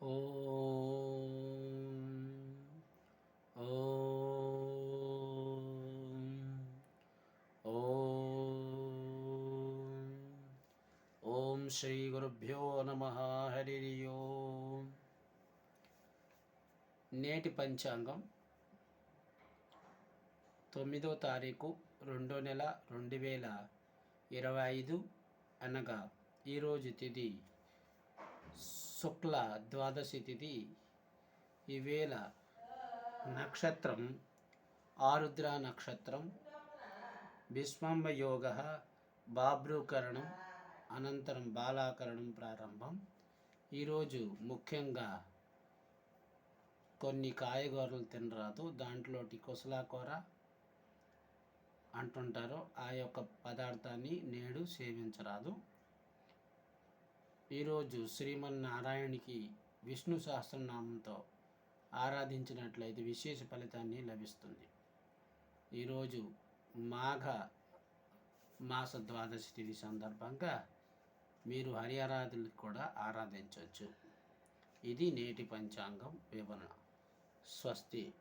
ఓం ఓం ఓం ఓం శ్రీ గురుభ్యో నమ హరి ఓం నేటి పంచాంగం తొమ్మిదో తారీఖు రెండో నెల రెండు వేల ఇరవై ఐదు అనగా ఈరోజు తిది. శుక్ల ద్వాదశి తిథి ఈవేళ నక్షత్రం ఆరుద్ర నక్షత్రం భీష్మాంబ యోగ బాబ్రూకరణం అనంతరం బాలాకరణం ప్రారంభం. ఈరోజు ముఖ్యంగా కొన్ని కాయగూరలు తినరాదు. దాంట్లోటి కుసలాకూర అంటుంటారు. ఆ యొక్క పదార్థాన్ని నేడు సేవించరాదు. ఈరోజు శ్రీమన్నారాయణకి విష్ణు సహస్రనామంతో ఆరాధించినట్లయితే విశేష ఫలితాన్ని లభిస్తుంది. ఈరోజు మాఘ మాస ద్వాదశి తిథి సందర్భంగా మీరు హరిహరాదులకు కూడా ఆరాధించవచ్చు. ఇది నేటి పంచాంగం వివరణ. స్వస్తి.